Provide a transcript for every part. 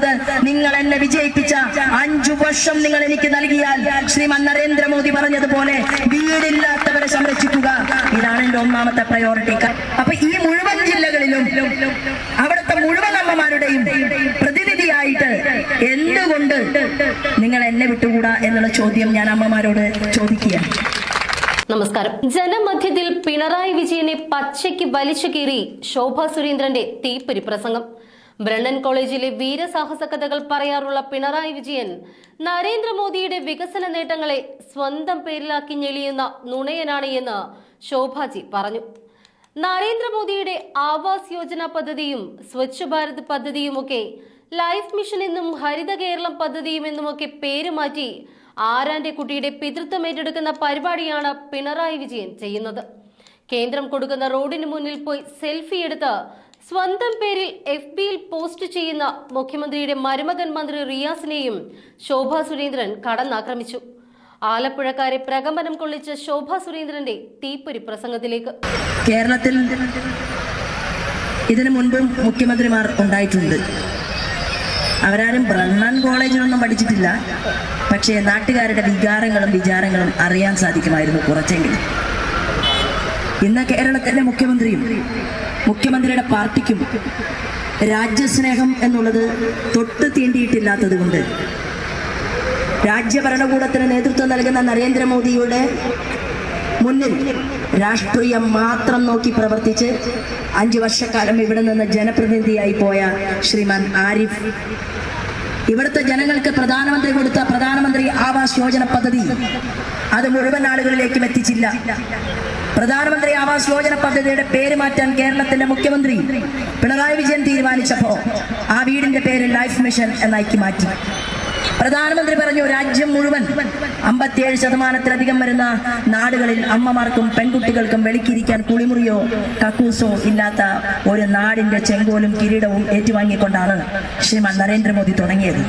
പറയുന്നത് നിങ്ങൾ എന്നെ വിജയിപ്പിച്ച അഞ്ചു വർഷം നിങ്ങൾ എനിക്ക് നൽകിയാൽ ശ്രീമാൻ നരേന്ദ്രമോദി പറഞ്ഞതുപോലെ വീടില്ലാത്തവരെ സംരക്ഷിക്കുക. ഇതാണ് എന്റെ ഒന്നാമത്തെ പ്രയോറിറ്റി അപ്പൊ ഈ മുഴുവൻ ജില്ലകളിലും അവിടുത്തെ മുഴുവൻ അമ്മമാരുടെയും പ്രതിനിധിയായിട്ട് എന്തുകൊണ്ട് നിങ്ങൾ എന്നെ വിട്ടുകൂടാ എന്നുള്ള ചോദ്യം ഞാൻ അമ്മമാരോട് ചോദിക്കുകയാണ്. നമസ്കാരം. ജനമധ്യത്തിൽ പിണറായി വിജയനെ പച്ചയ്ക്ക് വലിച്ചു കീറി ശോഭാ സുരേന്ദ്രന്റെ തീപ്പൊരി പ്രസംഗം. ബ്രണ്ണൻ കോളേജിലെ വീരസാഹസ കഥകൾ പറയാറുള്ള പിണറായി വിജയൻ നരേന്ദ്രമോദിയുടെ വികസന നേട്ടങ്ങളെ സ്വന്തം പേരിലാക്കി ഞെളിയുന്ന നുണയനാണ് എന്ന് ശോഭാജി പറഞ്ഞു. നരേന്ദ്രമോദിയുടെ ആവാസ് യോജന പദ്ധതിയും സ്വച്ഛ് ഭാരത് പദ്ധതിയുമൊക്കെ ലൈഫ് മിഷൻ എന്നും ഹരിത കേരളം പദ്ധതിയും എന്നുമൊക്കെ പേര് മാറ്റി ആരാന്റെ കുട്ടിയുടെ പിതൃത്വം ഏറ്റെടുക്കുന്ന പരിപാടിയാണ് പിണറായി വിജയൻ ചെയ്യുന്നത്. കേന്ദ്രം കൊടുക്കുന്ന റോഡിന് മുന്നിൽ പോയി സെൽഫി എടുത്ത് സ്വന്തം പേരിൽ എഫ് ബിയിൽ പോസ്റ്റ് ചെയ്യുന്ന മുഖ്യമന്ത്രിയുടെ മരുമകൻ മന്ത്രി റിയാസിനെയും ശോഭ സുരേന്ദ്രൻ കടന്നാക്രമിച്ചു. ആലപ്പുഴക്കാരെ പ്രകമ്പനം കൊള്ളിച്ച ശോഭ സുരേന്ദ്രന്റെ തീപ്പൊരി പ്രസംഗത്തിലേക്ക്. കേരളത്തിൽ ഇതിനു മുൻപും മുഖ്യമന്ത്രിമാർ ഉണ്ടായിട്ടുണ്ട്. അവരാരും ബ്രഹ്മൻ കോളേജിലൊന്നും പഠിച്ചിട്ടില്ല. പക്ഷേ നാട്ടുകാരുടെ വികാരങ്ങളും വിചാരങ്ങളും അറിയാൻ സാധിക്കുമായിരുന്നു കുറച്ചെങ്കിലും. ഇന്ന് കേരളത്തിന്റെ മുഖ്യമന്ത്രിയും മുഖ്യമന്ത്രിയുടെ പാർട്ടിക്കും രാജ്യസ്നേഹം എന്നുള്ളത് തൊട്ട് തീണ്ടിയിട്ടില്ലാത്തത് കൊണ്ട് രാജ്യഭരണകൂടത്തിന് നേതൃത്വം നൽകുന്ന നരേന്ദ്രമോദിയുടെ മുന്നിൽ രാഷ്ട്രീയം മാത്രം നോക്കി പ്രവർത്തിച്ച് അഞ്ചു വർഷക്കാലം ഇവിടെ നിന്ന് ജനപ്രതിനിധിയായി പോയ ശ്രീമാൻ ആരിഫ്. ഇവിടുത്തെ ജനങ്ങൾക്ക് പ്രധാനമന്ത്രി കൊടുത്ത പ്രധാനമന്ത്രി ആവാസ് യോജന പദ്ധതി അത് മുഴുവൻ ആളുകളിലേക്കും എത്തിച്ചില്ല. പ്രധാനമന്ത്രി ആവാസ് യോജന പദ്ധതിയുടെ പേര് മാറ്റാൻ കേരളത്തിന്റെ മുഖ്യമന്ത്രി പിണറായി വിജയൻ തീരുമാനിച്ചപ്പോൾ ആ വീടിന്റെ പേര് ലൈഫ് മിഷൻ എന്നാക്കി മാറ്റി. പ്രധാനമന്ത്രി പറഞ്ഞു രാജ്യം മുഴുവൻ അമ്പത്തിയേഴ് ശതമാനത്തിലധികം വരുന്ന നാടുകളിൽ അമ്മമാർക്കും പെൺകുട്ടികൾക്കും വെളിക്കിരിക്കാൻ കുളിമുറിയോ കക്കൂസോ ഇല്ലാത്ത ഒരു നാടിന്റെ ചെങ്കോലും കിരീടവും ഏറ്റുവാങ്ങിക്കൊണ്ടാണ് ശ്രീമാൻ നരേന്ദ്രമോദി തുടങ്ങിയത്.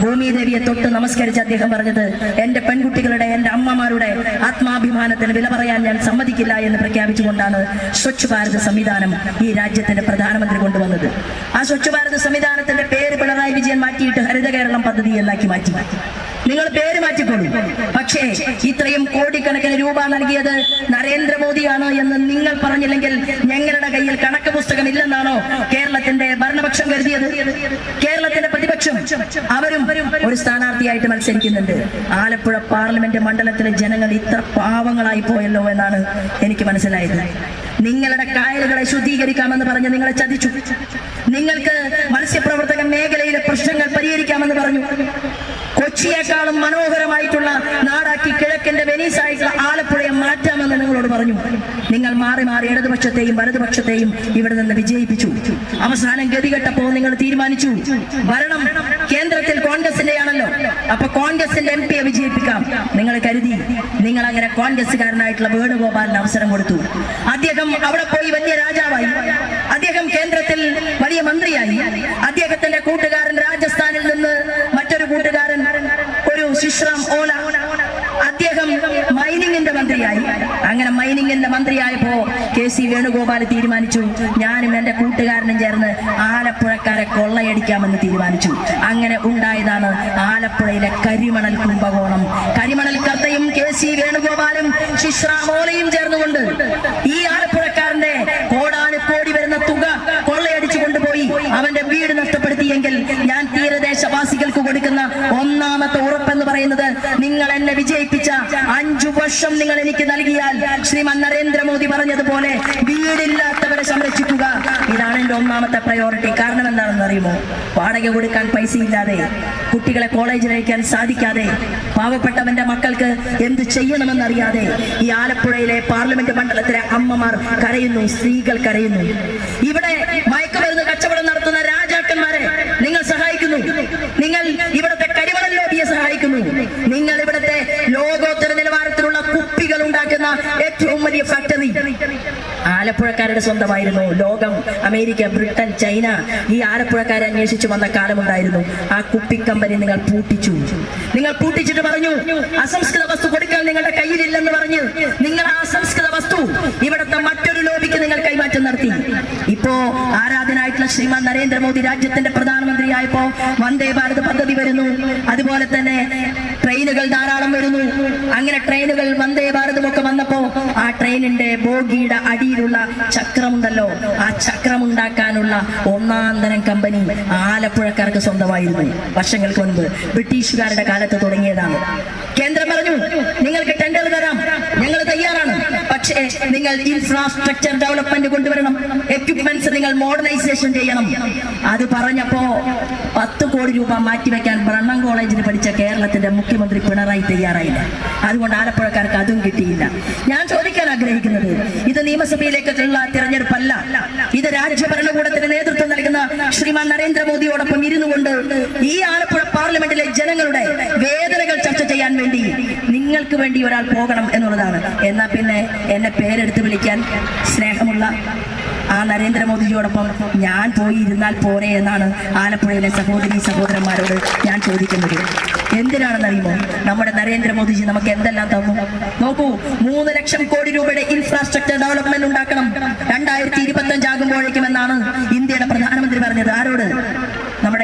ഭൂമിദേവിയെ തൊട്ട് നമസ്കരിച്ച് അദ്ദേഹം പറഞ്ഞത് എന്റെ പെൺകുട്ടികളുടെ എന്റെ അമ്മമാരുടെ ആത്മാഭിമാനത്തിന് വില പറയാൻ ഞാൻ സമ്മതിക്കില്ല എന്ന് പ്രഖ്യാപിച്ചുകൊണ്ടാണ് സ്വച്ഛ് ഭാരത് സംവിധാനം ഈ രാജ്യത്തിന്റെ പ്രധാനമന്ത്രി കൊണ്ടുവന്നത്. ആ സ്വച്ഛ് ഭാരത് സംവിധാനത്തിന്റെ പേര് പിണറായി വിജയൻ മാറ്റിയിട്ട് ഹരിത കേരളം പദ്ധതി എന്നാക്കി മാറ്റി. നിങ്ങൾ പേര് മാറ്റിക്കൊള്ളു. പക്ഷേ ഇത്രയും കോടിക്കണക്കിന് രൂപ നൽകിയത് നരേന്ദ്രമോദിയാണ് എന്ന് നിങ്ങൾ പറഞ്ഞില്ലെങ്കിൽ ഞങ്ങളുടെ കയ്യിൽ കണക്ക് പുസ്തകം ഇല്ലെന്നാണോ കേരളത്തിന്റെ ഭരണപക്ഷം കരുതിയത്? കേരളത്തിന്റെ പ്രതിപക്ഷം അവരും ഒരു സ്ഥാനാർത്ഥിയായിട്ട് മത്സരിക്കുന്നുണ്ട്. ആലപ്പുഴ പാർലമെന്റ് മണ്ഡലത്തിലെ ജനങ്ങൾ ഇത്ര പാവങ്ങളായി പോയല്ലോ എന്നാണ് എനിക്ക് മനസ്സിലായത്. നിങ്ങളുടെ കായലുകളെ ശുദ്ധീകരിക്കാമെന്ന് പറഞ്ഞ് നിങ്ങളെ ചതിച്ചു. നിങ്ങൾക്ക് മത്സ്യപ്രവർത്തക മേഖലയിലെ പ്രശ്നങ്ങൾ പരിഹരിക്കാമെന്ന് പറഞ്ഞു. കൊച്ചിയേക്കാളും മനോഹരമായിട്ടുള്ള നാടാക്കി കിഴക്കിന്റെ വെനീസായിട്ടുള്ള ആലപ്പുഴയെ മാറ്റാമെന്ന് നിങ്ങളോട് പറഞ്ഞു. നിങ്ങൾ മാറി മാറി ഇടതുപക്ഷത്തെയും വലതുപക്ഷത്തെയും ഇവിടെ നിന്ന് വിജയിപ്പിച്ചു. അവസാനം ഗതികെട്ടപ്പോ നിങ്ങൾ തീരുമാനിച്ചു. ഭരണം കേന്ദ്രത്തിൽ കോൺഗ്രസിന്റെ ആണല്ലോ അപ്പൊ കോൺഗ്രസിന്റെ എം പിയെ വിജയിപ്പിക്കാം. നിങ്ങൾ കരുതി. നിങ്ങൾ അങ്ങനെ കോൺഗ്രസ്സുകാരനായിട്ടുള്ള വേണുഗോപാലിന് അവസരം കൊടുത്തു. അദ്ദേഹം അവിടെ പോയി വലിയ രാജാവായി. വലിയ മന്ത്രിയായി. അദ്ദേഹത്തിന്റെ കൂട്ടുകാരൻ രാജസ്ഥാനിൽ നിന്ന് മറ്റൊരു കൂട്ടുകാരൻ ഒരു ശിശ്രാം ഓല. അദ്ദേഹം മൈനിങ്ങിന്റെ മന്ത്രിയായി. അങ്ങനെ മൈനിങ്ങിന്റെ മന്ത്രിയായപ്പോ കെ സി വേണുഗോപാൽ തീരുമാനിച്ചു. ഞാനും എന്റെ കൂട്ടുകാരനും ചേർന്ന് ആലപ്പുഴക്കാരെ കൊള്ളയടിക്കാമെന്ന് തീരുമാനിച്ചു. അങ്ങനെ ഉണ്ടായതാണ് ആലപ്പുഴയിലെ കരിമണൽ കുംഭകോണം. കരിമണൽ കർത്തയും കെ സി വേണുഗോപാലും ശിശ്രാമോലയും ചേർന്നുകൊണ്ട് ഈ ആലപ്പുഴക്കാരന്റെ കോടാനുകോടി അവന്റെ വീട് നഷ്ടപ്പെടുത്തിയെങ്കിൽ ഞാൻ തീരദേശവാസികൾക്ക് കൊടുക്കുന്ന ഒന്നാമത്തെ ഉറപ്പെന്ന് പറയുന്നത് നിങ്ങൾ എന്നെ വിജയിപ്പിച്ച അഞ്ചു വർഷം നിങ്ങൾ എനിക്ക് നൽകിയാൽ ശ്രീമൻ നരേന്ദ്രമോദി പറഞ്ഞതുപോലെ വീടില്ലാത്തവരെ സംരക്ഷിക്കുക. ഇതാണ് എന്റെ ഒന്നാമത്തെ പ്രയോറിറ്റി കാരണം എന്താണെന്ന് അറിയുമോ? വാടക കൊടുക്കാൻ പൈസ ഇല്ലാതെ കുട്ടികളെ കോളേജിൽ അയക്കാൻ സാധിക്കാതെ പാവപ്പെട്ടവന്റെ മക്കൾക്ക് എന്ത് ചെയ്യണമെന്നറിയാതെ ഈ ആലപ്പുഴയിലെ പാർലമെന്റ് മണ്ഡലത്തിലെ അമ്മമാർ കരയുന്നു സ്ത്രീകൾ കരയുന്നു. ഇവിടെ മയക്കുമരുന്ന് കച്ചവടം നടത്തുന്ന രാജാക്കന്മാരെ നിങ്ങൾ സഹായിക്കുന്നു നിങ്ങൾ ഇവിടുത്തെ കരിമണൽ ലോബിയെ സഹായിക്കുന്നു. നിങ്ങൾ ഇവിടുത്തെ ലോകോത്തര നിലവാരത്തിലുള്ള കുപ്പികൾ ഉണ്ടാക്കുന്ന ഏറ്റവും വലിയ ഫാക്ടറി ആലപ്പുഴക്കാരുടെ സ്വന്തമായിരുന്നു. ലോകം അമേരിക്ക ബ്രിട്ടൻ ചൈന ഈ ആലപ്പുഴക്കാരെ അന്വേഷിച്ചു വന്ന കാലമുണ്ടായിരുന്നു. ആ കുപ്പി കമ്പനി നിങ്ങൾ പൂട്ടിച്ചു. നിങ്ങൾ പൂട്ടിച്ചിട്ട് പറഞ്ഞു അസംസ്കൃത വസ്തു കൊടുക്കാൻ നിങ്ങളുടെ കയ്യിലില്ലെന്ന് പറഞ്ഞ് നിങ്ങൾ ആ അസംസ്കൃത വസ്തു ഇവിടുത്തെ മറ്റൊരു ലോബിക്ക് നിങ്ങൾ കൈമാറ്റം നടത്തി. ഇപ്പോ ആരാധനായിട്ടുള്ള ശ്രീമാൻ നരേന്ദ്രമോദി രാജ്യത്തിന്റെ പ്രധാനമന്ത്രിയായപ്പോ വന്ദേ ഭാരത് പദ്ധതി വരുന്നു. അതുപോലെ തന്നെ ട്രെയിനുകൾ ധാരാളം വരുന്നു. അങ്ങനെ ട്രെയിനുകൾ വന്ദേ ഭാരതും ഒക്കെ വന്നപ്പോ ആ ട്രെയിനിന്റെ ബോഗിയുടെ അടിയിലുള്ള ചക്രമുണ്ടല്ലോ. ആ ചക്രമുണ്ടാക്കാനുള്ള ഒന്നാന്തരം ഒന്നാം കമ്പനി ആലപ്പുഴക്കാർക്ക് സ്വന്തമായിരുന്നു. വർഷങ്ങൾക്ക് മുൻപ് ബ്രിട്ടീഷുകാരുടെ കാലത്ത് തുടങ്ങിയതാണ് കേന്ദ്രം പറഞ്ഞു നിങ്ങൾക്ക് ടെൻഡർ തരാം ഞങ്ങൾ തയ്യാറാണ് പക്ഷേ നിങ്ങൾ ഇൻഫ്രാസ്ട്രക്ചർ ഡെവലപ്മെന്റ് കൊണ്ടുവരണം എക്യുപ്മെന്റ്സ് നിങ്ങൾ മോഡേണൈസേഷൻ ചെയ്യണം. അത് പറഞ്ഞപ്പോ പത്ത് കോടി രൂപ മാറ്റിവെക്കാൻ ബ്രണ്ണം കോളേജിൽ പഠിച്ച കേരളത്തിന്റെ മുഖ്യമന്ത്രി പിണറായി തയ്യാറായില്ല. അതുകൊണ്ട് ആലപ്പുഴക്കാർക്ക് അതും കിട്ടിയില്ല. ഞാൻ ചോദിക്കാൻ ആഗ്രഹിക്കുന്നത് ഇത് നിയമസഭയിലേക്കുള്ള തിരഞ്ഞെടുപ്പല്ല. ഇത് രാജ്യഭരണകൂടത്തിന് നേതൃത്വം നൽകുന്ന ശ്രീമാൻ നരേന്ദ്രമോദിയോടൊപ്പം ഇരുന്നു കൊണ്ട് ഈ ആലപ്പുഴ പാർലമെന്റിലെ ജനങ്ങളുടെ വേദനകൾ ചർച്ച ചെയ്യാൻ വേണ്ടി നിങ്ങൾക്ക് വേണ്ടി ഒരാൾ പോകണം എന്നുള്ളതാണ്. എന്നാ പിന്നെ എന്നെ പേരെടുത്ത് വിളിക്കാൻ സ്നേഹമുള്ള ആ നരേന്ദ്രമോദിജിയോടൊപ്പം ഞാൻ പോയി ഇരുന്നാൽ പോരെ എന്നാണ് ആലപ്പുഴയിലെ സഹോദരി സഹോദരന്മാരോട് ഞാൻ ചോദിക്കുന്നത്. എന്തിനാണെന്നറിയുമോ? നമ്മുടെ നരേന്ദ്രമോദിജി നമുക്ക് എന്തെല്ലാം തന്നു? നോക്കൂ മൂന്ന് ലക്ഷം കോടി രൂപയുടെ ഇൻഫ്രാസ്ട്രക്ചർ ഡെവലപ്മെന്റ് ഉണ്ടാക്കണം. രണ്ടായിരത്തി ഇരുപത്തി അഞ്ചാകുമ്പോഴേക്കും എന്നാണ് ഇന്ത്യയുടെ പ്രധാനമന്ത്രി പറഞ്ഞത്. ആരോട്?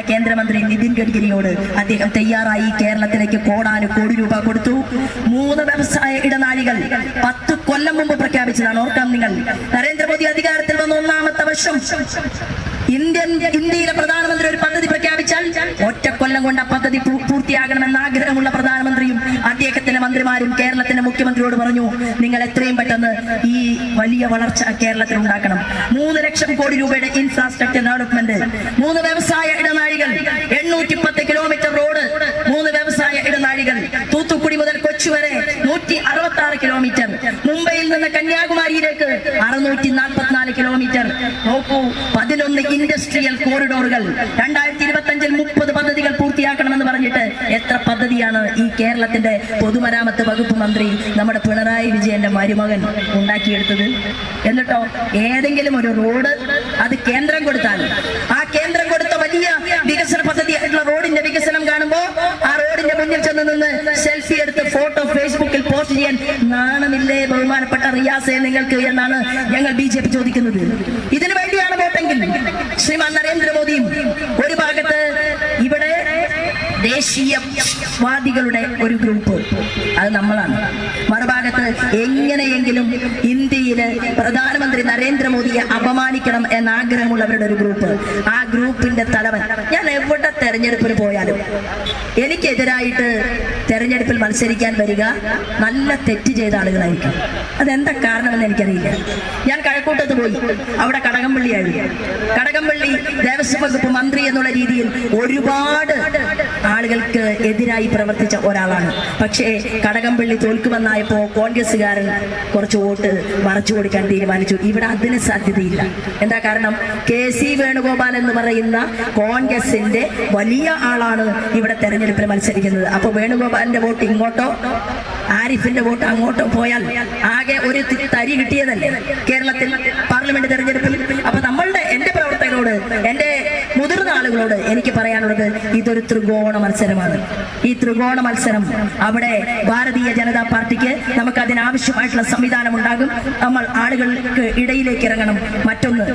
കേന്ദ്രമന്ത്രി നിതിൻ ഗഡ്കരിയോട് അദ്ദേഹം തയ്യാറായി കേരളത്തിലേക്ക് കോടാന് കോടി രൂപ കൊടുത്തു. മൂന്ന് വ്യവസായ ഇടനാഴികൾ പത്ത് കൊല്ലം മുമ്പ് പ്രഖ്യാപിച്ചതാണ്. ഓർക്കാം നിങ്ങൾ. നരേന്ദ്രമോദി അധികാരത്തിൽ വന്ന ഒന്നാമത്തെ വർഷം. ഇന്ത്യൻ ഇന്ത്യയിലെ പ്രധാനമന്ത്രി ഒരു പദ്ധതി പ്രഖ്യാപിച്ചാൽ ഒറ്റക്കൊല്ലം കൊണ്ട് ആ പദ്ധതി പൂർത്തിയാകണമെന്ന് ആഗ്രഹമുള്ള പ്രധാനമന്ത്രിയും അദ്ദേഹത്തിന്റെ മന്ത്രിമാരും കേരളത്തിന്റെ മുഖ്യമന്ത്രിയോട് പറഞ്ഞു നിങ്ങൾ എത്രയും പെട്ടെന്ന് ഈ വലിയ വളർച്ച കേരളത്തിൽ ഉണ്ടാക്കണം. മൂന്ന് ലക്ഷം കോടി രൂപയുടെ ഇൻഫ്രാസ്ട്രക്ചർ ഡെവലപ്മെന്റ് മൂന്ന് വ്യവസായ ഇടനാഴികൾ എണ്ണൂറ്റി പത്ത് കിലോമീറ്റർ റോഡ് മൂന്ന് വ്യവസായ ഇടനാഴികൾ തൂത്തുക്കുടി മുതൽ കൊച്ചി വരെ നൂറ്റി അറുപത്തി ആറ് കിലോമീറ്റർ മുംബൈയിൽ നിന്ന് കന്യാകുമാരിയിലേക്ക് അറുന്നൂറ്റി നാൽപ്പത്തിനാല് കിലോമീറ്റർ നോക്കൂ പതിനൊന്ന് ഇൻഡസ്ട്രിയൽ കോറിഡോറുകൾ രണ്ടായിരത്തി ഇരുപത്തി അഞ്ചിൽ മുപ്പത് പദ്ധതികൾ പൂർത്തിയാക്കണമെന്ന് പറഞ്ഞിട്ട് എത്ര പദ്ധതിയാണ് ഈ കേരളത്തിന്റെ പൊതുമരാമത്ത് വകുപ്പ് മന്ത്രി നമ്മുടെ പിണറായി വിജയന്റെ മരുമകൻ ഉണ്ടാക്കിയെടുത്തത്? എന്നിട്ടോ ഏതെങ്കിലും ഒരു റോഡ് അത് കേന്ദ്രം കൊടുത്താൽ ആ കേന്ദ്രം കൊടുത്ത വലിയ വികസന പദ്ധതിയായിട്ടുള്ള റോഡിന്റെ വികസനം കാണുമ്പോ ആ റോഡിന്റെ മുന്നിൽ ചെന്ന് നിന്ന് സെൽഫി എടുത്ത് ഫോട്ടോ ഫേസ്ബുക്കിൽ പോസ്റ്റ് ചെയ്യാൻ നാണമില്ലേ ബഹുമാനപ്പെട്ട റിയാസെ നിങ്ങൾക്ക് എന്നാണ് ഞങ്ങൾ ബി ജെ പി ചോദിക്കുന്നത്. ഇതിനു വേണ്ടിയാണ് വോട്ടെങ്കിൽ ശ്രീമാൻ നരേന്ദ്രമോദിയും ഒരു ഭാഗത്ത് ഇവിടെ ദേശീയവാദികളുടെ ഒരു ഗ്രൂപ്പ്. അത് നമ്മളാണ്. മറുഭാഗത്ത് എങ്ങനെയെങ്കിലും ഇന്ത്യയിലെ പ്രധാനമന്ത്രി നരേന്ദ്രമോദിയെ അപമാനിക്കണം എന്ന ആഗ്രഹമുള്ളവരുടെ ഒരു ഗ്രൂപ്പ്. ആ ഗ്രൂപ്പിന്റെ തലവൻ ഞാൻ എവിടെ തെരഞ്ഞെടുപ്പിന് പോയാലും എനിക്കെതിരായിട്ട് തെരഞ്ഞെടുപ്പിൽ മത്സരിക്കാൻ വരിക നല്ല തെറ്റ് ചെയ്ത ആളുകളായിരിക്കും. അതെന്താ കാരണമെന്ന് എനിക്കറിയില്ല. ഞാൻ കഴക്കൂട്ടത്ത് പോയി. അവിടെ കടകംപള്ളിയായിരുന്നു കടകംപള്ളി ദേവസ്വം വകുപ്പ് മന്ത്രി എന്നുള്ള രീതിയിൽ ഒരുപാട് ആളുകൾക്ക് എതിരായി പ്രവർത്തിച്ച ഒരാളാണ്. പക്ഷേ കടകംപള്ളി തോൽക്കുമെന്നായപ്പോ കോൺഗ്രസ്സുകാരൻ കുറച്ച് വോട്ട് മറച്ചു കൊടുക്കാൻ തീരുമാനിച്ചു. ഇവിടെ അതിന് സാധ്യതയില്ല. എന്താ കാരണം? കെ സി വേണുഗോപാൽ എന്ന് പറയുന്ന കോൺഗ്രസിന്റെ വലിയ ആളാണ് ഇവിടെ തെരഞ്ഞെടുപ്പിൽ മത്സരിക്കുന്നത്. അപ്പൊ വേണുഗോപാലിന്റെ വോട്ട് ഇങ്ങോട്ടോ ആരിഫിന്റെ വോട്ട് അങ്ങോട്ടോ പോയാൽ ആകെ ഒരു തരി കിട്ടിയതല്ലേ? കേരളത്തിൽ പാർലമെന്റ് തെരഞ്ഞെടുപ്പിൽ അപ്പൊ നമ്മളുടെ എന്റെ പ്രവർത്തകരോട് എന്റെ മുതിർന്ന ആളുകളോട് എനിക്ക് പറയാനുള്ളത് ഇതൊരു ത്രികോണ മത്സരമാണ്. ഈ ത്രികോണ മത്സരം അവിടെ ഭാരതീയ ജനതാ പാർട്ടിക്ക് നമുക്ക് അതിനാവശ്യമായിട്ടുള്ള സംവിധാനം ഉണ്ടാകും നമ്മൾ ആളുകൾക്ക് ഇടയിലേക്ക് ഇറങ്ങണം. മറ്റൊന്ന്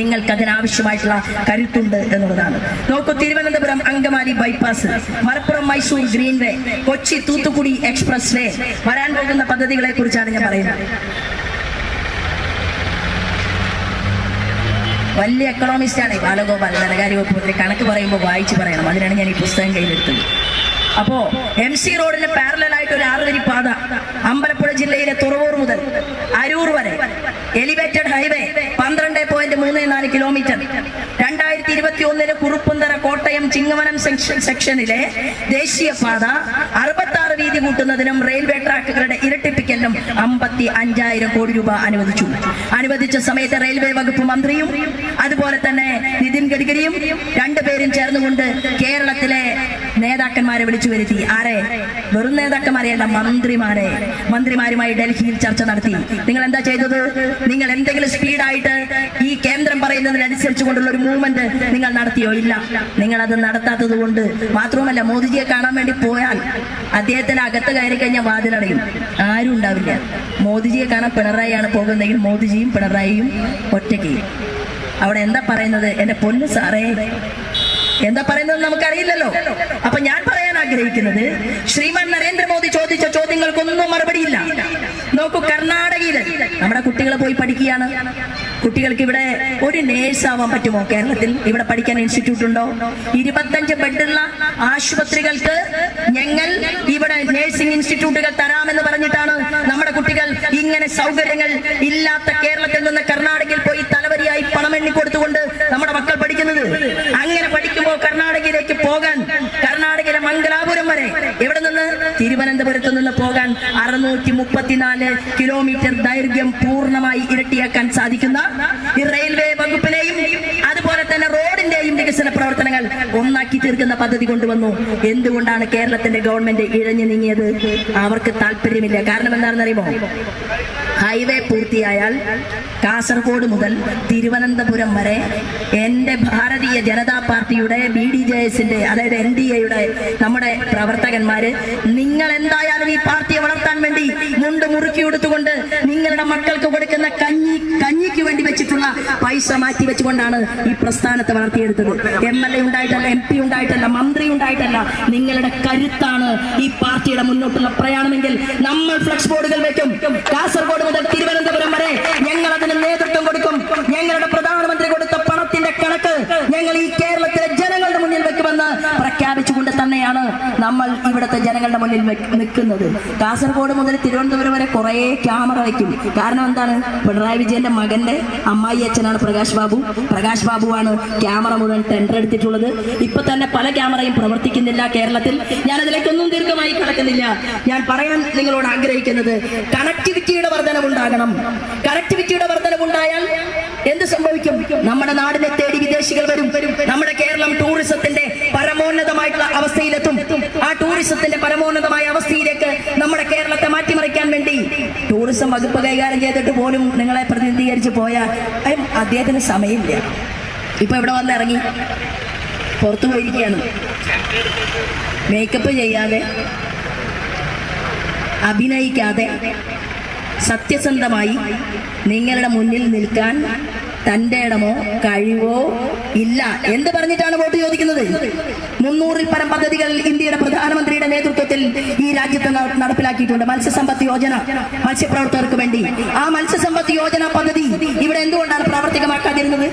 നിങ്ങൾക്ക് അതിനാവശ്യമായിട്ടുള്ള കരുത്തുണ്ട് എന്നുള്ളതാണ്. നോക്കൂ Thiruvananthapuram Angamaly bypass Malappuram Mysore greenway Kochi Thoothukudi express way വരാൻ പോകുന്ന പദ്ധതികളെ കുറിച്ചാണ് ഞാൻ പറയുന്നത്. വലിയ എക്കണോമിസ്റ്റ് ആണ് ബാലഗോപാൽ. ധനകാര്യ വകുപ്പ് മന്ത്രി കണക്ക് പറയുമ്പോൾ വായിച്ചു പറയണം. അതിനാണ് ഞാൻ ഈ പുസ്തകം കയ്യിലെടുത്തത്. അപ്പോ എം സി റോഡിന് പാരലായിട്ട് ഒരു ആറുവരി പാത അമ്പലപ്പുഴ ജില്ലയിലെ തുറവൂർ മുതൽ അരൂർ വരെ. എലിവേറ്റഡ് ഹൈവേ പന്ത്രണ്ട് പോയിന്റ് മൂന്ന് നാല് കിലോമീറ്റർ രണ്ടായിരത്തി ഇരുപത്തി ഒന്നിന് കുറുപ്പന്തറ കോട്ടയം ചിങ്ങവനം സെക്ഷനിലെ ദേശീയപാത അറുപത്തി ആറ് വീതി കൂട്ടുന്നതിനും റെയിൽവേ ട്രാക്കുകളുടെ അമ്പത്തി അഞ്ചായിരം കോടി രൂപ അനുവദിച്ചു. അനുവദിച്ച സമയത്ത് റെയിൽവേ വകുപ്പ് മന്ത്രിയും അതുപോലെ തന്നെ നിതിൻ ഗഡ്കരിയും രണ്ടുപേരും ചേർന്നുകൊണ്ട് കേരളത്തിലെ നേതാക്കന്മാരെ വിളിച്ചു വരുത്തി. ആരെ? വെറും നേതാക്കന്മാരെയല്ല മന്ത്രിമാരെ. മന്ത്രിമാരുമായി ഡൽഹിയിൽ ചർച്ച നടത്തി. നിങ്ങൾ എന്താ ചെയ്തത്? നിങ്ങൾ എന്തെങ്കിലും സ്പീഡായിട്ട് ഈ കേന്ദ്രം പറയുന്നതിനനുസരിച്ച് കൊണ്ടുള്ള ഒരു മൂവ്മെന്റ് നിങ്ങൾ നടത്തിയോ? ഇല്ല. നിങ്ങൾ അത് നടത്താത്തത് കൊണ്ട് മാത്രവുമല്ല മോദിജിയെ കാണാൻ വേണ്ടി പോയാൽ അദ്ദേഹത്തിന് അകത്ത് കയറി കഴിഞ്ഞാൽ വാതിലടയും. ആരും ഉണ്ടാവില്ല. മോദിജിയെ കാണാൻ പിണറായിയാണ് പോകുന്നതെങ്കിൽ മോദിജിയും പിണറായിയും ഒറ്റയ്ക്ക്. അവിടെ എന്താ പറയുന്നത്? എന്റെ പൊന്ന് സാറേ. എന്താ പറയുന്നത് നമുക്കറിയില്ലല്ലോ. അപ്പൊ ഞാൻ പറയാൻ ആഗ്രഹിക്കുന്നത് ശ്രീമാൻ നരേന്ദ്രമോദി ചോദിച്ച ചോദ്യങ്ങൾക്കൊന്നും മറുപടിയില്ല. നോക്കൂ കർണാടകയിൽ നമ്മുടെ കുട്ടികളെ പോയി പഠിക്കുകയാണ്. കുട്ടികൾക്ക് ഇവിടെ ഒരു നേഴ്സ് ആവാൻ പറ്റുമോ? കേരളത്തിൽ ഇവിടെ പഠിക്കാൻ ഇൻസ്റ്റിറ്റ്യൂട്ട് ഉണ്ടോ? ഇരുപത്തഞ്ച് ബെഡുള്ള ആശുപത്രികൾക്ക് ഞങ്ങൾ ഇവിടെ നേഴ്സിംഗ് ഇൻസ്റ്റിറ്റ്യൂട്ടുകൾ തരാമെന്ന് പറഞ്ഞിട്ടാണ് നമ്മുടെ കുട്ടികൾ ഇങ്ങനെ സൗകര്യങ്ങൾ ഇല്ലാത്ത കേരളത്തിൽ നിന്ന് കർണാടകയിൽ പോയി തലവരിയായി പണം എണ്ണി കൊടുത്തുകൊണ്ട് നമ്മുടെ മക്കൾ പഠിക്കുന്നത്. അങ്ങനെ പഠിക്കുമ്പോൾ കർണാടകയിലേക്ക് പോകാൻ കർണാടകയിലെ മംഗലാപുരം വരെ എവിടെ നിന്ന്? തിരുവനന്തപുരത്ത് നിന്ന് പോകാൻ അറുന്നൂറ്റി കിലോമീറ്റർ ദൈർഘ്യം പൂർണമായി ഇരട്ടിയാക്കാൻ സാധിക്കുന്ന ഈ റെയിൽവേ വകുപ്പിനെയും റോഡിന്റെയും വികസന പ്രവർത്തനങ്ങൾ ഒന്നാക്കി തീർക്കുന്ന പദ്ധതി കൊണ്ടുവന്നു. എന്തുകൊണ്ടാണ് കേരളത്തിന്റെ ഗവൺമെന്റ് ഇഴഞ്ഞു നീങ്ങിയത്? അവർക്ക് താല്പര്യമില്ല. കാരണം എന്താണെന്നറിയുമോ ഹൈവേ പൂർത്തിയായാൽ കാസർഗോഡ് മുതൽ തിരുവനന്തപുരം വരെ എന്റെ ഭാരതീയ ജനതാ പാർട്ടിയുടെ ബി ഡി ജെ എസിന്റെ അതായത് എൻ ഡി എയുടെ നമ്മുടെ പ്രവർത്തകന്മാർ നിങ്ങൾ എന്തായാലും ഈ പാർട്ടിയെ വളർത്താൻ വേണ്ടി മുണ്ട് മുറുക്കി കൊടുത്തുകൊണ്ട് നിങ്ങളുടെ മക്കൾക്ക് കൊടുക്കുന്ന കഞ്ഞി കഞ്ഞിക്ക് വേണ്ടി വെച്ചിട്ടുള്ള പൈസ മാറ്റി വെച്ചുകൊണ്ടാണ് ഈ പ്രസ്ഥാനത്തെ വളർത്തിയെടുത്തത് എം എൽ എ ഉണ്ടായിട്ടല്ല എം പി ഉണ്ടായിട്ടല്ല മന്ത്രി ഉണ്ടായിട്ടല്ല. നിങ്ങളുടെ കരുത്താണ് ഈ പാർട്ടിയുടെ മുന്നോട്ടുള്ള പ്രയാണമെങ്കിൽ നമ്മൾ ഫ്ലക്സ് ബോർഡുകൾ വെക്കും. കാസർഗോഡ് മുതൽ തിരുവനന്തപുരം വരെ ഞങ്ങൾ അതിന് നേതൃത്വം കൊടുക്കും. ഞങ്ങളുടെ പ്രധാനമന്ത്രി കൊടുത്ത പണത്തിന്റെ കണക്ക് ഞങ്ങൾ ഈ കേരളത്തിലെ ജനങ്ങളുടെ മുന്നിൽ വെക്കുമെന്ന് പ്രഖ്യാപിച്ചുകൊണ്ട് തന്നെയാണ് നമ്മൾ ഇവിടുത്തെ ജനങ്ങളുടെ മുന്നിൽ നിൽക്കുന്നത്. കാസർഗോഡ് മുതൽ തിരുവനന്തപുരം വരെ കുറേ ക്യാമറ വയ്ക്കും. കാരണം എന്താണ്? പിണറായി വിജയന്റെ മകന്റെ അമ്മായി അച്ഛനാണ് പ്രകാശ് ബാബു. പ്രകാശ് ബാബുവാണ് ക്യാമറ മുഴുവൻ ടെൻഡർ എടുത്തിട്ടുള്ളത്. ഇപ്പൊ തന്നെ പല ക്യാമറയും പ്രവർത്തിക്കുന്നില്ല കേരളത്തിൽ. ഞാൻ അതിലേക്കൊന്നും ദീർഘമായി കടക്കുന്നില്ല. ഞാൻ പറയാൻ നിങ്ങളോട് ആഗ്രഹിക്കുന്നത് കണക്ടിവിറ്റിയുടെ വർധനവുണ്ടാകണം കണക്ടിവിറ്റിയുടെ വർധനവുണ്ടായാൽ എന്ത് സംഭവിക്കും? നമ്മുടെ നാടിനെ തേടി വിദേശികൾ വരും. നമ്മുടെ കേരളം അവസ്ഥയിലെത്തും ആ ടൂറിസത്തിന്റെ പരമോന്നതമായ അവസ്ഥയിലേക്ക് നമ്മുടെ കേരളത്തെ മാറ്റിമറിക്കാൻ വേണ്ടി ടൂറിസം വകുപ്പ് കൈകാര്യം ചെയ്തിട്ട് പോലും നിങ്ങളെ പ്രതിനിധീകരിച്ച് പോയ അയ്യം, അദ്ദേഹത്തിന് സമയമില്ല. ഇപ്പൊ ഇവിടെ വന്ന് ഇറങ്ങി. പുറത്തു പോയിരിക്കുകയാണ്. മേക്കപ്പ് ചെയ്യാതെ അഭിനയിക്കാതെ സത്യസന്ധമായി നിങ്ങളുടെ മുന്നിൽ നിൽക്കാൻ തന്റെ ഇടമോ കഴിവോ ഇല്ല. എന്ത് പറഞ്ഞിട്ടാണ് വോട്ട് ചോദിക്കുന്നത്? മുന്നൂറിൽ പരം പദ്ധതികൾ ഇന്ത്യയുടെ പ്രധാനമന്ത്രിയുടെ നേതൃത്വത്തിൽ ഈ രാജ്യത്ത് നടപ്പിലാക്കിയിട്ടുണ്ട്. മത്സ്യസമ്പത്ത് യോജന മത്സ്യപ്രവർത്തകർക്ക് വേണ്ടി. ആ മത്സ്യസമ്പത്ത് യോജന പദ്ധതി ഇവിടെ എന്തുകൊണ്ടാണ് പ്രാവർത്തികമാക്കാതിരുന്നത്?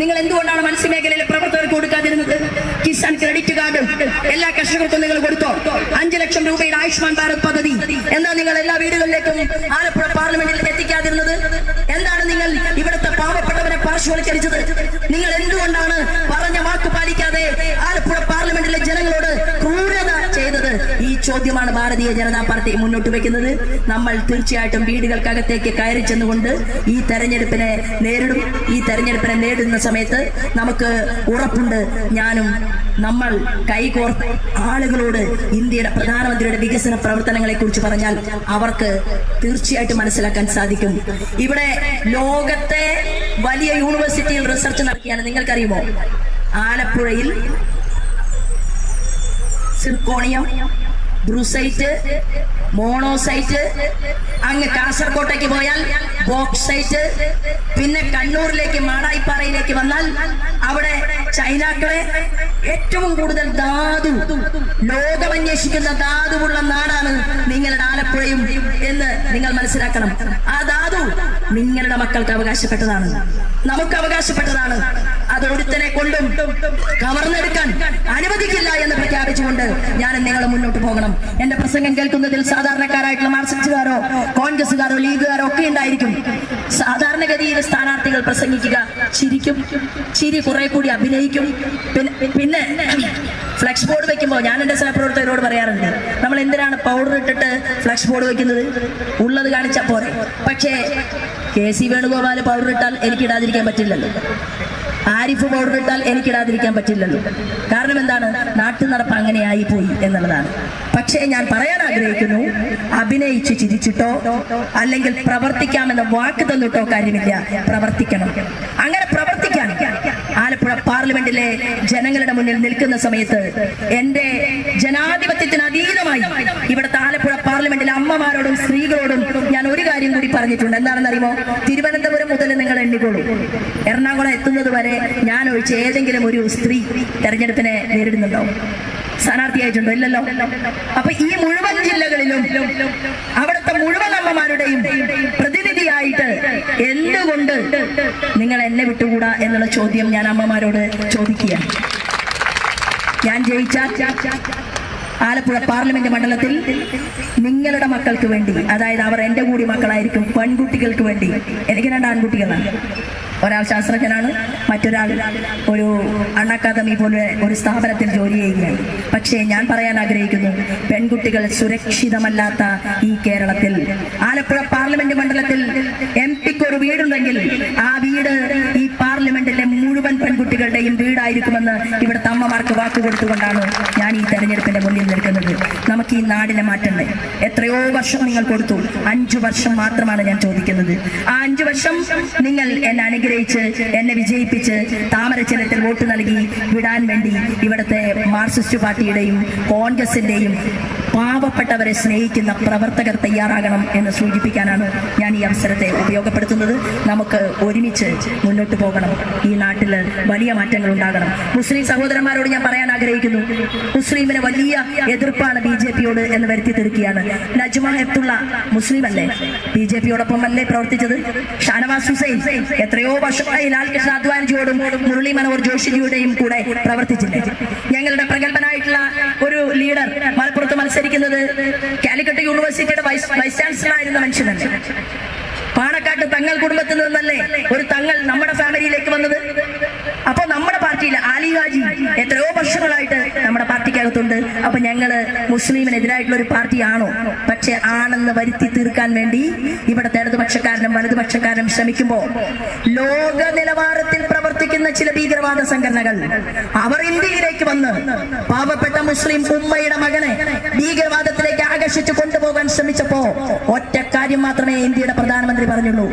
നിങ്ങൾ എന്തുകൊണ്ടാണ് മത്സ്യമേഖലയിലെ പ്രവർത്തകർക്ക് കൊടുക്കാതിരുന്നത്? കിസാൻ ക്രെഡിറ്റ് കാർഡ് എല്ലാ കർഷകർക്കും നിങ്ങൾ കൊടുത്തോ? അഞ്ചു ലക്ഷം രൂപയുടെ ആയുഷ്മാൻ ഭാരത് പദ്ധതി എന്നാൽ നിങ്ങൾ എല്ലാ വീടുകളിലേക്കും ആലപ്പുഴ പാർലമെന്റിൽ എത്തിക്കാതിരുന്നത്? എന്താണ് നിങ്ങൾ ഇവിടുത്തെ പാവപ്പെട്ടവരെ പാർശ്വവൽക്കരിച്ചത് നിങ്ങൾ എന്തുകൊണ്ടാണ് പറഞ്ഞ വാക്ക് പാലിക്കാതെ ആലപ്പുഴ പാർലമെന്റിലെ ജനങ്ങളോട് ക്രൂരത ചെയ്തത് ഈ ചോദ്യമാണ് ഭാരതീയ ജനതാ പാർട്ടി മുന്നോട്ട് വെക്കുന്നത് നമ്മൾ തീർച്ചയായിട്ടും വീടുകൾക്കകത്തേക്ക് കയറി ചെന്നുകൊണ്ട് ഈ തെരഞ്ഞെടുപ്പിനെ നേരിടും. ഈ തെരഞ്ഞെടുപ്പിനെ നേരിടുന്ന സമയത്ത് നമുക്ക് ഉറപ്പുണ്ട്. ഞാനും നമ്മൾ കൈകോർത്ത് ആളുകളോട് ഇന്ത്യയുടെ പ്രധാനമന്ത്രിയുടെ വികസന പ്രവർത്തനങ്ങളെ കുറിച്ച് പറഞ്ഞാൽ അവർക്ക് തീർച്ചയായിട്ടും മനസ്സിലാക്കാൻ സാധിക്കും. ഇവിടെ ലോകത്തെ വലിയ യൂണിവേഴ്സിറ്റിയിൽ റിസർച്ച് നടത്തിയാണ് നിങ്ങൾക്കറിയുമോ? ആലപ്പുഴയിൽ സിർക്കോണിയം ബ്രൂസൈറ്റ് മോണോസൈറ്റ് അങ്ങ് കാസർകോട്ടേക്ക് പോയാൽ ബോക്സൈറ്റ് പിന്നെ കണ്ണൂരിലേക്ക് മാടായിപ്പാറയിലേക്ക് വന്നാൽ അവിടെ ചൈനാക്കളെ ഏറ്റവും കൂടുതൽ ധാതു ലോകമന്വേഷിക്കുന്ന ധാതുവുള്ള നാടാണ് നിങ്ങളുടെ ആലപ്പുഴയും എന്ന് നിങ്ങൾ മനസ്സിലാക്കണം. ആ ധാതു നിങ്ങളുടെ മക്കൾക്ക് അവകാശപ്പെട്ടതാണ്. നമുക്ക് അവകാശപ്പെട്ടതാണ്. അത് ഒരുത്തനെ കൊണ്ടും കവർന്നെടുക്കാൻ അനുവദിക്കില്ല എന്ന് പ്രഖ്യാപിച്ചുകൊണ്ട് ഞാൻ നിങ്ങൾ മുന്നോട്ട് പോകണം. എന്റെ പ്രസംഗം കേൾക്കുന്നതിൽ സാധാരണക്കാരായിട്ടുള്ള മാർക്സിസ്റ്റുകാരോ കോൺഗ്രസുകാരോ ലീഗുകാരോ ഒക്കെ ഉണ്ടായിരിക്കും. സാധാരണഗതിയിൽ സ്ഥാനാർത്ഥികൾ പ്രസംഗിക്കുക ചിരിക്കും. ചിരി കുറെ കൂടി അഭിനയിക്കും. പിന്നെ ഫ്ലക്സ് ബോർഡ് വെക്കുമ്പോൾ ഞാൻ എന്റെ സഹപ്രവർത്തകരോട് പറയാറുണ്ട് നമ്മൾ എന്തിനാണ് പൗഡർ ഇട്ടിട്ട് ഫ്ലക്സ് ബോർഡ് വെക്കുന്നത് ഉള്ളത് കാണിച്ചാൽ പോരെ. പക്ഷേ കെ സി വേണുഗോപാൽ പൗഡർ ഇട്ടാൽ എനിക്ക് ഇടാതിരിക്കാൻ പറ്റില്ലല്ലോ. ആരിഫ് ഇട്ടാൽ എനിക്കിടാതിരിക്കാൻ പറ്റില്ലല്ലോ. കാരണം എന്താണ്? നാട്ടു നടപ്പ് അങ്ങനെ ആയിപ്പോയി എന്നുള്ളതാണ്. പക്ഷേ ഞാൻ പറയാൻ ആഗ്രഹിക്കുന്നു അഭിനയിച്ച് ചിരിച്ചിട്ടോ അല്ലെങ്കിൽ പ്രവർത്തിക്കാമെന്ന വാക്ക് തന്നിട്ടോ കാര്യമില്ല. പ്രവർത്തിക്കണം. അങ്ങനെ പാർലമെന്റിലെ ജനങ്ങളുടെ മുന്നിൽ നിൽക്കുന്ന സമയത്ത് എന്റെ ജനാധിപത്യത്തിന് അതീതമായി ഇവിടുത്തെ ആലപ്പുഴ പാർലമെന്റിലെ അമ്മമാരോടും സ്ത്രീകളോടും ഞാൻ ഒരു കാര്യം കൂടി പറഞ്ഞിട്ടുണ്ട്. എന്താണെന്ന് അറിയുമോ തിരുവനന്തപുരം മുതൽ നിങ്ങൾ എണ്ണിക്കോളൂ. എറണാകുളം എത്തുന്നത് വരെ ഞാൻ ഒഴിച്ച് ഏതെങ്കിലും ഒരു സ്ത്രീ തെരഞ്ഞെടുപ്പിനെ നേരിടുന്നുണ്ടോ സ്ഥാനാർത്ഥിയായിട്ടുണ്ടോ ഇല്ലല്ലോ അപ്പൊ ഈ മുഴുവൻ ജില്ലകളിലും അവിടുത്തെ മുഴുവൻ അമ്മമാരുടെയും പ്രതിനിധിയായിട്ട് എന്തുകൊണ്ട് നിങ്ങൾ എന്നെ വിട്ടുകൂടാ എന്നുള്ള ചോദ്യം ഞാൻ അമ്മമാരോട് ചോദിക്കുകയാണ്. ഞാൻ ജയിച്ചാൽ ആലപ്പുഴ പാർലമെന്റ് മണ്ഡലത്തിൽ നിങ്ങളുടെ മക്കൾക്ക് വേണ്ടി അതായത് അവർ എന്റെ കൂടി മക്കളായിരിക്കും പെൺകുട്ടികൾക്ക് വേണ്ടി. എനിക്ക് രണ്ട് ആൺകുട്ടികളാണ്. ഒരാൾ ശാസ്ത്രജ്ഞനാണ് മറ്റൊരാൾ ഒരു അൺ അക്കാദമി പോലെ ഒരു സ്ഥാപനത്തിൽ ജോലി ചെയ്യുകയാണ്. പക്ഷേ ഞാൻ പറയാൻ ആഗ്രഹിക്കുന്നു പെൺകുട്ടികൾ സുരക്ഷിതമല്ലാത്ത ഈ കേരളത്തിൽ. ആലപ്പുഴ പാർലമെന്റ് മണ്ഡലത്തിൽ എം പിക്ക് ഒരു വീടുണ്ടെങ്കിൽ ആ വീട് ഈ പാർലമെന്റിലെ മുഴുവൻ പെൺകുട്ടികളുടെയും വീടായിരിക്കുമെന്ന് ഇവിടുത്തെ അമ്മമാർക്ക് വാക്കുകൊടുത്തുകൊണ്ടാണ് ഞാൻ ഈ തെരഞ്ഞെടുപ്പിന്റെ മുന്നിൽ നിൽക്കുന്നത്. നമുക്ക് ഈ നാടിനെ മാറ്റണ്ടേ? എത്രയോ വർഷം നിങ്ങൾ കൊടുത്തു. അഞ്ചു വർഷം മാത്രമാണ് ഞാൻ ചോദിക്കുന്നത്. ആ അഞ്ചു വർഷം നിങ്ങൾ എന്നെ അനുഗ്രഹിച്ച് എന്നെ വിജയിപ്പിച്ച് താമരച്ചിലത്തിൽ വോട്ട് നൽകി വിടാൻ വേണ്ടി ഇവിടുത്തെ മാർക്സിസ്റ്റ് പാർട്ടിയുടെയും കോൺഗ്രസിന്റെയും പാവപ്പെട്ടവരെ സ്നേഹിക്കുന്ന പ്രവർത്തകർ തയ്യാറാകണം എന്ന് സൂചിപ്പിക്കാനാണ് ഞാൻ ഈ അവസരത്തെ ഉപയോഗപ്പെടുത്തുന്നത്. നമുക്ക് ഒരുമിച്ച് മുന്നോട്ട് പോകണം. ഈ നാട്ടിൽ വലിയ മാറ്റങ്ങൾ ഉണ്ടാകണം. മുസ്ലിം സഹോദരന്മാരോട് ഞാൻ പറയാൻ ആഗ്രഹിക്കുന്നു. മുസ്ലിമിന് വലിയ എതിർപ്പാണ് ബി ജെ പിയോട് എന്ന് വരുത്തി തീർക്കുകയാണ് നജ്മ ഹെത്തുള്ള മുസ്ലിം അല്ലേ ബി ജെ പിയോടൊപ്പം അല്ലേ പ്രവർത്തിച്ചത്? ഷാനവാസ് ഹുസൈൻ എത്രയോ വർഷമായി ലാൽ കൃഷ്ണ അദ്വാനിജിയോടും മുരളി മനോഹർ ജോഷിജിയുടെയും കൂടെ പ്രവർത്തിച്ചില്ലേ? ഞങ്ങളുടെ പ്രഗത്ഭനായിട്ടുള്ള ഒരു ലീഡർ മലപ്പുറത്ത് മത്സരിക്കുന്നത് കാലിക്കട്ട് യൂണിവേഴ്സിറ്റിയുടെ വൈസ് ചാൻസലർ ആയിരുന്ന മനുഷ്യനല്ലേ? പാണക്കാട്ട് തങ്ങൾ കുടുംബത്തിൽ നിന്നല്ലേ ഒരു തങ്ങൾ നമ്മുടെ ഫാമിലിയിലേക്ക് വന്നത്? അപ്പൊ നമ്മുടെ പാർട്ടിയിൽ ആലിഗാജി എത്രയോ വർഷങ്ങളായിട്ട് നമ്മുടെ പാർട്ടിക്കകത്തുണ്ട്. അപ്പൊ ഞങ്ങൾ മുസ്ലിമിനെതിരായിട്ടുള്ള ഒരു പാർട്ടിയാണോ? പക്ഷെ ആണെന്ന് വരുത്തി തീർക്കാൻ വേണ്ടി ഇവിടുത്തെ ഇടതുപക്ഷക്കാരനും വലതുപക്ഷക്കാരനും ശ്രമിക്കുമ്പോൾ ലോക നിലവാരത്തിൽ പ്രവർത്തിക്കുന്ന ചില ഭീകരവാദ സംഘടനകൾ അവർ ഇന്ത്യയിലേക്ക് വന്ന് പാവപ്പെട്ട മുസ്ലിം ഉമ്മയുടെ മകനെ ഭീകരവാദത്തിലേക്ക് ആകർഷിച്ചു കൊണ്ടുപോകാൻ ശ്രമിച്ചപ്പോ ഒറ്റ കാര്യം മാത്രമേ ഇന്ത്യയുടെ പ്രധാനമന്ത്രി പറഞ്ഞുള്ളൂ.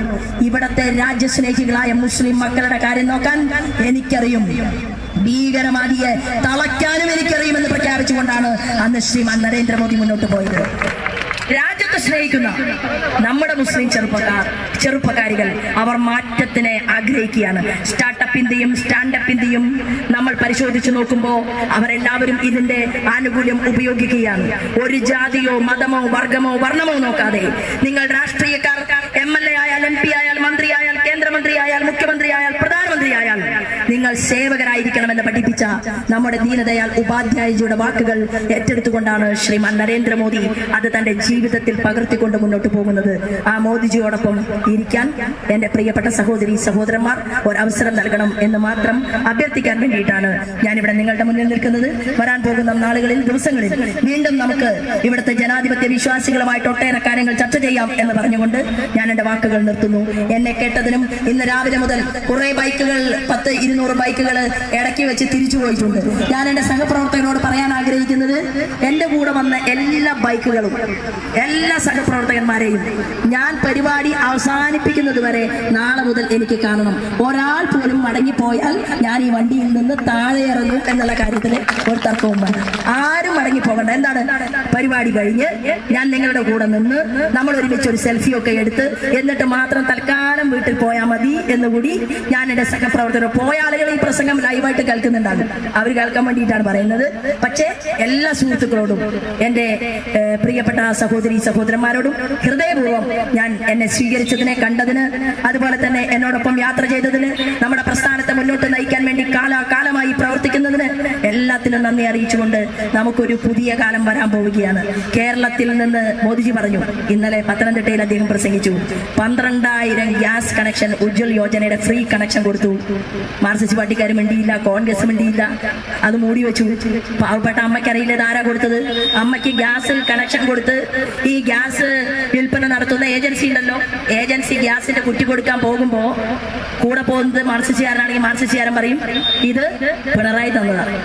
ഇവിടത്തെ രാജ്യസ്നേഹികളായ മുസ്ലിം മക്കളുടെ കാര്യം നോക്കാൻ എനിക്കറിയും. ഭീകരവാദിയെ തളയ്ക്കാനും എനിക്കറിയുമെന്ന് പ്രഖ്യാപിച്ചുകൊണ്ടാണ് അന്ന് ശ്രീമാൻ നരേന്ദ്രമോദി മുന്നോട്ട് പോയത്. രാജ്യത്തെ സ്നേഹിക്കുന്ന നമ്മുടെ മുസ്ലിം ചെറുപ്പക്കാർ ചെറുപ്പക്കാരികൾ അവർ മാറ്റത്തിനെ ആഗ്രഹിക്കുകയാണ്. സ്റ്റാർട്ടപ്പിന്റെയും സ്റ്റാൻഡപ്പിന്റെയും നമ്മൾ പരിശോധിച്ചു നോക്കുമ്പോൾ അവരെല്ലാവരും ഇതിന്റെ ആനുകൂല്യം ഉപയോഗിക്കുകയാണ്. ഒരു ജാതിയോ മതമോ വർഗമോ വർണമോ നോക്കാതെ നിങ്ങൾ രാഷ്ട്രീയക്കാർ എം എൽ എ ആയാൽ എം പി ആയാൽ മന്ത്രി ആയാൽ കേന്ദ്രമന്ത്രി ആയാൽ മുഖ്യമന്ത്രി ആയാൽ പ്രധാനമന്ത്രി ആയാൽ നിങ്ങൾ സേവകരായിരിക്കണമെന്ന് പഠിപ്പിച്ച നമ്മുടെ ദീനദയാൽ ഉപാധ്യായജിയുടെ വാക്കുകൾ ഏറ്റെടുത്തുകൊണ്ടാണ് ശ്രീമാൻ നരേന്ദ്രമോദി അത് തന്റെ ജീവിതത്തിൽ പകർത്തിക്കൊണ്ട് മുന്നോട്ട് പോകുന്നത്. ആ മോദിജിയോടൊപ്പം ഇരിക്കാൻ എന്റെ പ്രിയപ്പെട്ട സഹോദരി സഹോദരന്മാർ ഒരവസരം നൽകണം എന്ന് മാത്രം അഭ്യർത്ഥിക്കാൻ വേണ്ടിയിട്ടാണ് ഞാൻ ഇവിടെ നിങ്ങളുടെ മുന്നിൽ നിൽക്കുന്നത്. വരാൻ പോകുന്ന നാളുകളിൽ ദിവസങ്ങളിൽ വീണ്ടും നമുക്ക് ഇവിടുത്തെ ജനാധിപത്യ വിശ്വാസികളുമായിട്ട് ഒട്ടേറെ കാര്യങ്ങൾ ചർച്ച ചെയ്യാം എന്ന് പറഞ്ഞുകൊണ്ട് ഞാൻ എന്റെ വാക്കുകൾ നിർത്തുന്നു. എന്നെ കേട്ടതിനും ഇന്ന് രാവിലെ മുതൽ കുറെ ബൈക്കുകൾ പത്ത് ഇരുന്നൂറ് ബൈക്കുകൾ ഇടയ്ക്ക് വെച്ച് തിരിച്ചു പോയിട്ടുണ്ട്. ഞാൻ എന്റെ സഹപ്രവർത്തകരോട് പറയാൻ ആഗ്രഹിക്കുന്നത് എന്റെ കൂടെ വന്ന എല്ലാ ബൈക്കുകളും എല്ലാ സഹപ്രവർത്തകന്മാരെയും ഞാൻ പരിപാടി അവസാനിപ്പിക്കുന്നത് വരെ നാളെ മുതൽ എനിക്ക് കാണണം. ഒരാൾ പോലും മടങ്ങിപ്പോയാൽ ഞാൻ ഈ വണ്ടിയിൽ നിന്ന് താഴെ ഇറങ്ങും എന്നുള്ള കാര്യത്തിൽ ഒരു തർക്കവും വേണ്ട. ആരും മടങ്ങിപ്പോകണ്ട. എന്താണ്? പരിപാടി കഴിഞ്ഞ് ഞാൻ നിങ്ങളുടെ കൂടെ നിന്ന് നമ്മൾ ഒരുമിച്ച് ഒരു സെൽഫി ഒക്കെ എടുത്ത് എന്നിട്ട് മാത്രം തൽക്കാലം വീട്ടിൽ പോയാൽ മതി എന്ന് കൂടി ഞാൻ എന്റെ സഹപ്രവർത്തകർ പോയ ആളുകൾ ഈ പ്രസംഗം ലൈവായിട്ട് കേൾക്കുന്നുണ്ടാകും. അവർ കേൾക്കാൻ വേണ്ടിയിട്ടാണ് പറയുന്നത്. പക്ഷേ എല്ലാ സുഹൃത്തുക്കളോടും എന്റെ പ്രിയപ്പെട്ട സഹോദരി സഹോദരന്മാരോടും ഹൃദയപൂർവം ഞാൻ എന്നെ സ്വീകരിച്ചതിനെ കണ്ടതിന് അതുപോലെ തന്നെ എന്നോടൊപ്പം യാത്ര ചെയ്തതിന് നമ്മുടെ പ്രസ്ഥാനത്തെ മുന്നോട്ട് നയിക്കാൻ വേണ്ടി കാലാകാലമായി പ്രവർത്തിക്കുന്നതിന് എല്ലാത്തിനും നന്ദി അറിയിച്ചുകൊണ്ട് നമുക്കൊരു പുതിയ കാലം വരാൻ പോവുകയാണ്. കേരളത്തിൽ നിന്ന് മോദിജി പറഞ്ഞു ഇന്നലെ പത്തനംതിട്ടയിൽ അദ്ദേഹം പ്രസംഗിച്ചു പന്ത്രണ്ടായിരം ഗ്യാസ് കണക്ഷൻ ഉജ്ജ്വൽ യോജനയുടെ ഫ്രീ കണക്ഷൻ കൊടുത്തു. മാർസിസ്റ്റ് പാർട്ടിക്കാർ മിണ്ടിയില്ല കോൺഗ്രസ് മിണ്ടിയില്ല. അത് മൂടി വെച്ചു. പാവപ്പെട്ട അമ്മയ്ക്ക് അറിയില്ല ഇത് ആരാ കൊടുത്തത്. അമ്മയ്ക്ക് ഗ്യാസിൽ കണക്ഷൻ കൊടുത്ത് ഈ ഗ്യാസ് വിൽപ്പന നടത്തുന്ന ഏജൻസി ഉണ്ടല്ലോ. ഏജൻസി ഗ്യാസിന്റെ കുറ്റി കൊടുക്കാൻ പോകുമ്പോ കൂടെ പോകുന്നത് മാർക്സിസ്റ്റുകാരനാണെങ്കിൽ മാർക്സിസ്റ്റുകാരൻ പറയും ഇത് പിണറായി തന്നതാണ്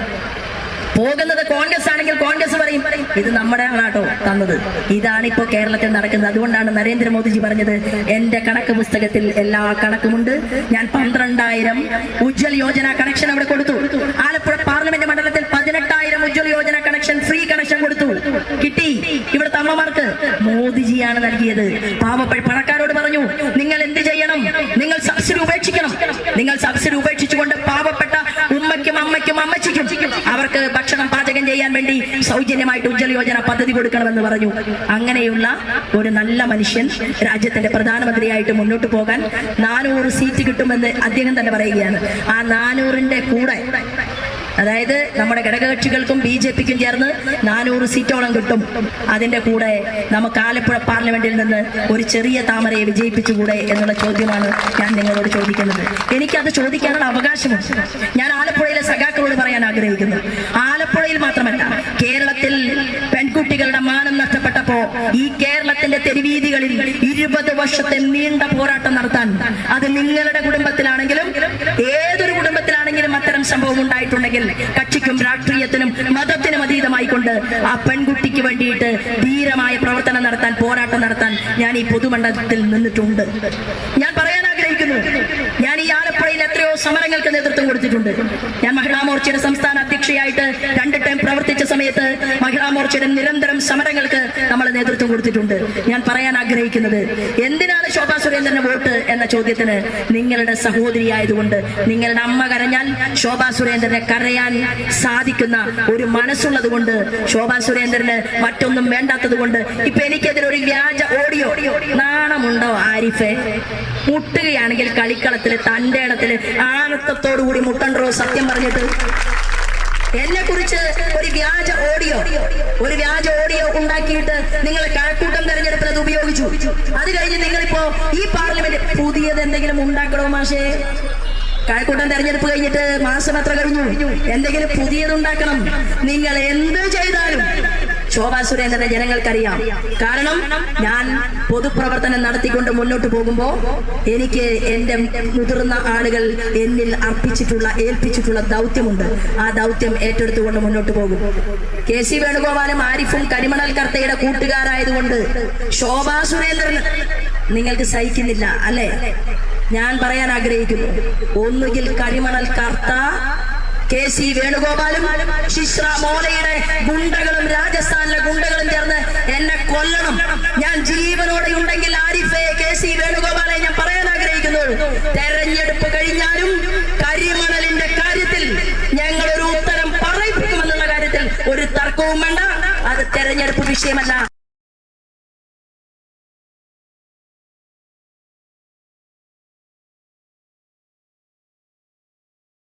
പോകുന്നത് കോൺഗ്രസ് ആണെങ്കിൽ കോൺഗ്രസ് പറയും ഇത് നമ്മുടെ ആളാട്ടോ തന്നത്. ഇതാണ് ഇപ്പോ കേരളത്തിൽ നടക്കുന്നത്. അതുകൊണ്ടാണ് നരേന്ദ്രമോദിജി പറഞ്ഞത് എന്റെ കണക്ക് പുസ്തകത്തിൽ എല്ലാ കണക്കുമുണ്ട്. ഞാൻ പന്ത്രണ്ടായിരം ഉജ്ജൽ യോജന കണക്ഷൻ അവിടെ കൊടുത്തു. ആലപ്പുഴ പാർലമെന്റ് മണ്ഡലത്തിൽ പതിനെട്ടായിരം Ujjwal Yojana connection free connection കൊടുത്തു. കിട്ടി. ഇവിടുത്തെ അമ്മമാർക്ക് മോദിജിയാണ് നൽകിയത്. പാവപ്പെട്ട പണക്കാരോട് പറഞ്ഞു നിങ്ങൾ എന്ത് ചെയ്യണം? നിങ്ങൾ സബ്സിഡി ഉപേക്ഷിക്കണം. നിങ്ങൾ സബ്സിഡി ഉപേക്ഷിച്ചുകൊണ്ട് പാവപ്പെട്ട അമ്മയ്ക്കും അമ്മച്ചിക്കും അവർക്ക് ഭക്ഷണം പാചകം ചെയ്യാൻ വേണ്ടി സൗജന്യമായിട്ട് ഉജ്ജ്വല യോജന പദ്ധതി കൊടുക്കണമെന്ന് പറഞ്ഞു. അങ്ങനെയുള്ള ഒരു നല്ല മനുഷ്യൻ രാജ്യത്തിന്റെ പ്രധാനമന്ത്രിയായിട്ട് മുന്നോട്ട് പോകാൻ നാനൂറ് സീറ്റ് കിട്ടുമെന്ന് അദ്ദേഹം തന്നെ പറയുകയാണ്. ആ നാനൂറിന്റെ കൂടെ അതായത് നമ്മുടെ ഘടകകക്ഷികൾക്കും ബി ജെ പിക്കും ചേർന്ന് നാനൂറ് സീറ്റോളം കിട്ടും. അതിന്റെ കൂടെ നമുക്ക് ആലപ്പുഴ പാർലമെന്റിൽ നിന്ന് ഒരു ചെറിയ താമരയെ വിജയിപ്പിച്ചുകൂടെ എന്നുള്ള ചോദ്യമാണ് ഞാൻ നിങ്ങളോട് ചോദിക്കുന്നത്. എനിക്കത് ചോദിക്കാനുള്ള അവകാശമുണ്ട്. ഞാൻ ആലപ്പുഴയിലെ സഖാക്കളോട് പറയാൻ ആഗ്രഹിക്കുന്നു. ആലപ്പുഴയിൽ മാത്രമല്ല കേരളത്തിൽ പെൺകുട്ടികളുടെ മാനം നഷ്ടപ്പെട്ടപ്പോ ഈ കേരളത്തിന്റെ തെരുവീതികളിൽ ഇരുപത് വർഷത്തെ നീണ്ട പോരാട്ടം നടത്താൻ അത് നിങ്ങളുടെ കുടുംബത്തിലാണെങ്കിലും ഏതൊരു കുടുംബത്തിലാണെങ്കിലും അത്തരം സംഭവം ഉണ്ടായിട്ടുണ്ടെങ്കിൽ കക്ഷിക്കും രാഷ്ട്രീയത്തിനും മതത്തിനും അതീതമായിക്കൊണ്ട് ആ പെൺകുട്ടിക്ക് വേണ്ടിയിട്ട് ധീരമായ പ്രവർത്തനം നടത്താൻ പോരാട്ടം നടത്താൻ ഞാൻ ഈ പൊതുമണ്ഡലത്തിൽ നിന്നിട്ടുണ്ട്. ഞാൻ പറയാൻ ആഗ്രഹിക്കുന്നു. ഞാൻ ഈ എത്രയോ സമരങ്ങൾക്ക് നേതൃത്വം കൊടുത്തിട്ടുണ്ട്. ഞാൻ മഹിളാ മോർച്ചയുടെ സംസ്ഥാന അധ്യക്ഷയായിട്ട് രണ്ട് ടൈം പ്രവർത്തിച്ച സമയത്ത് മഹിളാ മോർച്ചയുടെ നിരന്തരം സമരങ്ങൾക്ക് നമ്മൾ നേതൃത്വം കൊടുത്തിട്ടുണ്ട്. ഞാൻ പറയാൻ ആഗ്രഹിക്കുന്നത് എന്തിനാണ് ശോഭാ സുരേന്ദ്രന് വോട്ട് എന്ന ചോദ്യത്തിന് നിങ്ങളുടെ സഹോദരി ആയതുകൊണ്ട് നിങ്ങളുടെ അമ്മ കരഞ്ഞാൽ ശോഭാ സുരേന്ദ്രനെ കരയാൻ സാധിക്കുന്ന ഒരു മനസ്സുള്ളത് കൊണ്ട് ശോഭാ സുരേന്ദ്രന് മറ്റൊന്നും വേണ്ടാത്തത് കൊണ്ട് ഇപ്പൊ എനിക്കെതിരെ ഒരു വ്യാജ ഓഡിയോ നാണമുണ്ടോ ആരിഫെ? മുട്ടുകയാണെങ്കിൽ കളിക്കളത്തിൽ തന്റെ ഇടത്തിൽ ആനത്തത്തോടു കൂടി മുട്ടണ്ടോ സത്യം പറഞ്ഞിട്ട് എന്നെ കുറിച്ച് ഒരു വ്യാജ ഓഡിയോ ഒരു വ്യാജ ഓഡിയോ ഉണ്ടാക്കിയിട്ട് നിങ്ങൾ കഴക്കൂട്ടം തെരഞ്ഞെടുപ്പിൽ അത് ഉപയോഗിച്ചു. അത് കഴിഞ്ഞ് നിങ്ങളിപ്പോ ഈ പാർലമെന്റ് പുതിയത് എന്തെങ്കിലും ഉണ്ടാക്കണോ മാഷേ? കഴക്കൂട്ടം തെരഞ്ഞെടുപ്പ് കഴിഞ്ഞിട്ട് മാസം എത്ര കഴിഞ്ഞു? എന്തെങ്കിലും പുതിയത് ഉണ്ടാക്കണം. നിങ്ങൾ എന്ത് ചെയ്താലും ശോഭാ സുരേന്ദ്രനെ ജനങ്ങൾക്കറിയാം. കാരണം ഞാൻ പൊതുപ്രവർത്തനം നടത്തിക്കൊണ്ട് മുന്നോട്ട് പോകുമ്പോ എനിക്ക് എന്റെ മുതിർന്ന ആളുകൾ എന്നിൽ അർപ്പിച്ചിട്ടുള്ള ഏൽപ്പിച്ചിട്ടുള്ള ദൗത്യമുണ്ട്. ആ ദൗത്യം ഏറ്റെടുത്തുകൊണ്ട് മുന്നോട്ട് പോകും. കെ സി വേണുഗോപാലും ആരിഫും കരിമണൽ കർത്തയുടെ കൂട്ടുകാരായതുകൊണ്ട് ശോഭാ സുരേന്ദ്രൻ നിങ്ങൾക്ക് സഹിക്കുന്നില്ല അല്ലെ? ഞാൻ പറയാൻ ആഗ്രഹിക്കുന്നു ഒന്നുകിൽ കരിമണൽ കർത്ത കെ സി വേണുഗോപാലും ശിശ്ര മോലയുടെ ഗുണ്ടകളും രാജസ്ഥാനിലെ ഗുണ്ടകളും ചേർന്ന് എന്നെ കൊല്ലണം. ഞാൻ ജീവനോടെ ഉണ്ടെങ്കിൽ ആരിഫെ കെ സി വേണുഗോപാലെ ഞാൻ പറയാൻ ആഗ്രഹിക്കുന്നു. തെരഞ്ഞെടുപ്പ് കഴിഞ്ഞാലും കരിമണലിന്റെ കാര്യത്തിൽ ഞങ്ങൾ ഒരു ഉത്തരം പറയിപ്പിക്കുമെന്നുള്ള കാര്യത്തിൽ ഒരു തർക്കവും വേണ്ട. അത് തെരഞ്ഞെടുപ്പ് വിഷയമല്ല.